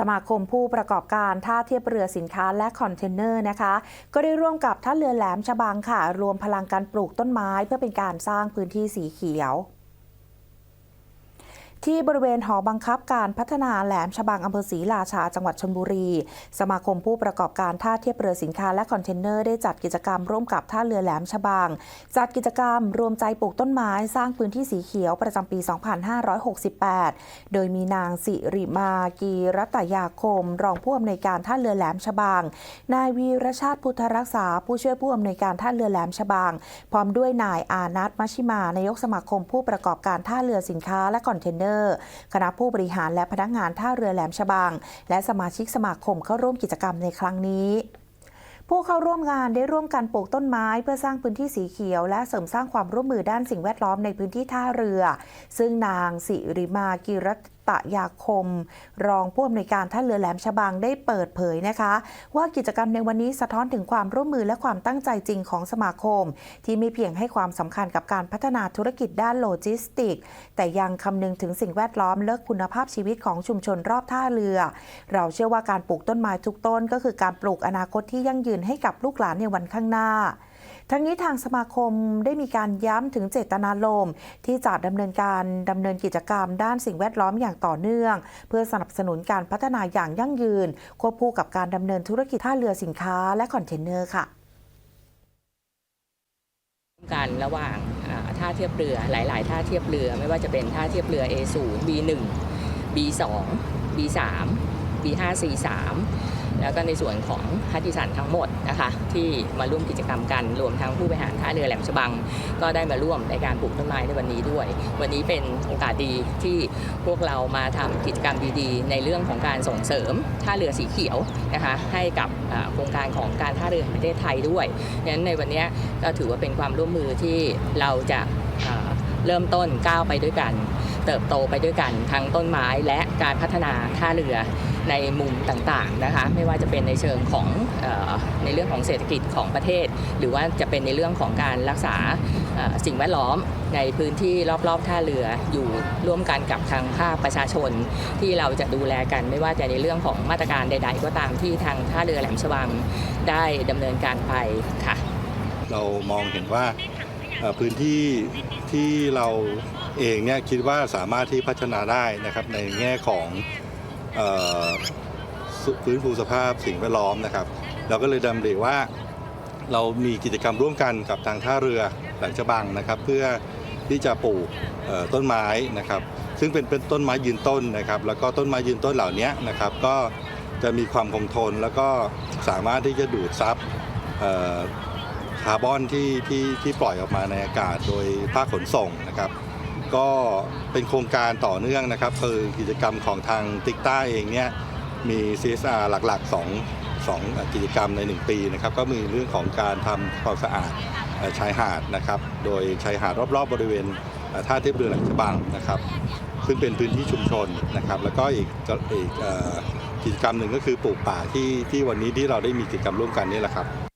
สมาคมผู้ประกอบการท่าเทียบเรือสินค้าและคอนเทนเนอร์นะคะ ก็ได้ร่วมกับท่าเรือแหลมฉบังค่ะ รวมพลังการปลูกต้นไม้เพื่อเป็นการสร้างพื้นที่สีเขียว ที่บริเวณหอบังคับการพัฒนาแหลมฉบังอำเภอศรีราชาจังหวัดชลบุรี สมาคมผู้ประกอบการท่าเทียบเรือสินค้าและคอนเทนเนอร์ได้จัดกิจกรรมร่วมกับท่าเรือแหลมฉบัง จัดกิจกรรมรวมใจปลูกต้นไม้สร้างพื้นที่สีเขียวประจำปี 2568 โดยมีนางสิริมากีรัตยาคม รองผู้อำนวยการท่าเรือแหลมฉบัง นายวีรชาติพุทธรักษา ผู้ช่วยผู้อำนวยการท่าเรือแหลมฉบัง พร้อมด้วยนายอานัทมัชิมานายกสมาคมผู้ประกอบการท่าเรือสินค้าและคอนเทนเนอร์คณะผู้บริหารและพนักงานท่าเรือแหลมฉบัง และสมาชิกสมาคมเข้าร่วมกิจกรรมในครั้งนี้ผู้เข้าร่วมงานได้ร่วมกันปลูกต้นไม้เพื่อสร้างพื้นที่สีเขียว และเสริมสร้างความร่วมมือด้านสิ่งแวดล้อมในพื้นที่ท่าเรือ ซึ่งนางสิริมากิร ตยาคม รองผู้อำนวยการท่าเรือแหลมฉบังได้เปิดเผยนะคะ ว่ากิจกรรมในวันนี้สะท้อนถึงความร่วมมือและความตั้งใจจริงของสมาคม ที่ไม่เพียงให้ความสำคัญกับการพัฒนาธุรกิจด้านโลจิสติก แต่ยังคำนึงถึงสิ่งแวดล้อมและคุณภาพชีวิตของชุมชนรอบท่าเรือ เราเชื่อว่าการปลูกต้นไม้ทุกต้น ก็คือการปลูกอนาคตที่ยั่งยืนให้กับลูกหลานในวันข้างหน้า ทั้งนี้ทางสมาคมได้มีการย้ำถึงเจตนารมณ์ที่จะดำเนินการดำเนินกิจกรรม ด้านสิ่งแวดล้อมอย่างต่อเนื่อง เพื่อสนับสนุนการพัฒนาอย่างยั่งยืน ควบคู่กับการดำเนินธุรกิจท่าเรือสินค้าและคอนเทนเนอร์ค่ะกันระหว่างท่าเทียบเรือหลาย ๆ ท่าเทียบเรือไม่ว่าจะเป็นท่าเทียบเรือ A0 B1 B2 B3 B5 C3 แล้วก็ในส่วนของฮัตติสันทั้งหมดนะคะที่มาร่วมกิจกรรมกันรวมทั้งผู้บริหารท่าเรือแหลมฉบัง ก็ได้มาร่วมในการปลูกต้นไม้ในวันนี้ด้วย วันนี้เป็นโอกาสดีที่พวกเรามาทำกิจกรรมดีๆ ในเรื่องของการส่งเสริมท่าเรือสีเขียวนะคะให้กับโครงการของการท่าเรือแห่งประเทศไทยด้วยดังนั้นในวันนี้ก็ถือว่าเป็นความร่วมมือที่เราจะ เริ่มต้นก้าวไปด้วยกัน เติบโตไปด้วยกัน ทั้งต้นไม้และการพัฒนาท่าเรือในมุมต่างๆนะคะไม่ว่าจะเป็นในเชิงของออในเรื่องของเศรษฐกิจของประเทศ หรือว่าจะเป็นในเรื่องของการรักษาสิ่งแวดล้อมในพื้นที่รอบๆท่าเรืออยู่ร่วมกันกับทางภาคประชาชน ที่เราจะดูแลกันไม่ว่าจะในเรื่องของมาตรการใด ๆ ก็ตามที่ทางท่าเรือแหลมฉบังได้ดำเนินการไปค่ะ เรามองเห็นว่า พื้นที่ที่เราเองเนี่ยคิดว่าสามารถที่พัฒนาได้นะครับในแง่ของฟื้นฟูสภาพสิ่งแวดล้อมนะครับ เราก็เลยดำริว่าเรามีกิจกรรมร่วมกันกับทางท่าเรือแหลมฉบังนะครับ เพื่อที่จะปลูกต้นไม้นะครับ ซึ่งเป็นเป็นต้นไม้ยืนต้นนะครับ แล้วก็ต้นไม้ยืนต้นเหล่านี้นะครับ ก็จะมีความคงทนแล้วก็สามารถที่จะดูดซับ คาร์บอนที่ที่ที่ปล่อยออกมาในอากาศโดยภาคขนส่งนะครับ ก็เป็นโครงการต่อเนื่องนะครับคือกิจกรรมของทางติ๊กต้าเองเนี่ยมี CSR หลักๆ 2 2 กิจกรรมใน 1 ปีนะครับก็มีเรื่องของการทำความสะอาดชายหาดนะครับ โดยชายหาดรอบๆ บริเวณท่าเทียบเรือแหลมฉบังนะครับ ซึ่งเป็นพื้นที่ชุมชนนะครับ แล้วก็อีกอีกกิจกรรมหนึ่งก็คือปลูกป่าที่ที่วันนี้ที่เราได้มีกิจกรรมร่วมกันนี่แหละครับ